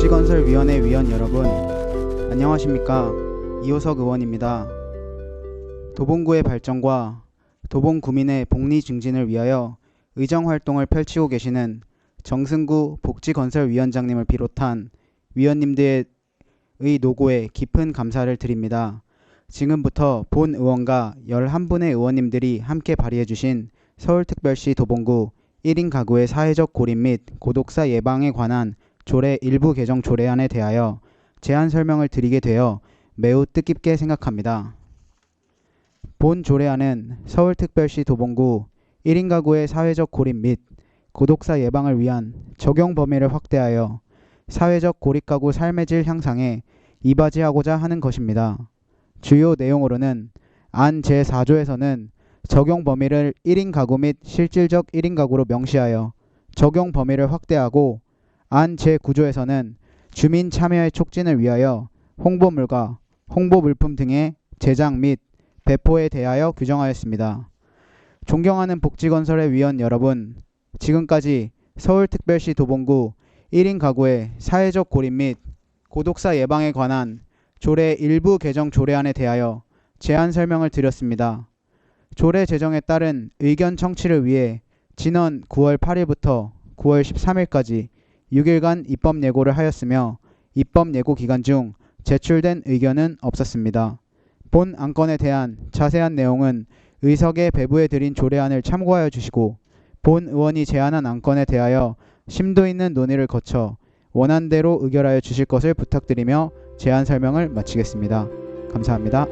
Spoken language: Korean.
복지건설위원회 위원 여러분, 안녕하십니까? 이호석 의원입니다. 도봉구의 발전과 도봉 구민의 복리 증진을 위하여 의정 활동을 펼치고 계시는 정승구 복지건설위원장님을 비롯한 위원님들의 노고에 깊은 감사를 드립니다. 지금부터 본 의원과 11분의 의원님들이 함께 발의해 주신 서울특별시 도봉구 1인 가구의 사회적 고립 및 고독사 예방에 관한 조례 일부 개정 조례안에 대하여 제안 설명을 드리게 되어 매우 뜻깊게 생각합니다. 본 조례안은 서울특별시 도봉구 1인 가구의 사회적 고립 및 고독사 예방을 위한 적용 범위를 확대하여 사회적 고립 가구 삶의 질 향상에 이바지하고자 하는 것입니다. 주요 내용으로는 안 제4조에서는 적용 범위를 1인 가구 및 실질적 1인 가구로 명시하여 적용 범위를 확대하고 안 제9조에서는 주민 참여의 촉진을 위하여 홍보물과 홍보 물품 등의 제작 및 배포에 대하여 규정하였습니다. 존경하는 복지건설의 위원 여러분, 지금까지 서울특별시 도봉구 1인 가구의 사회적 고립 및 고독사 예방에 관한 조례 일부 개정 조례안에 대하여 제안 설명을 드렸습니다. 조례 제정에 따른 의견 청취를 위해 지난 9월 8일부터 9월 13일까지 6일간 입법 예고를 하였으며 입법 예고 기간 중 제출된 의견은 없었습니다. 본 안건에 대한 자세한 내용은 의석에 배부해 드린 조례안을 참고하여 주시고 본 의원이 제안한 안건에 대하여 심도 있는 논의를 거쳐 원안대로 의결하여 주실 것을 부탁드리며 제안 설명을 마치겠습니다. 감사합니다.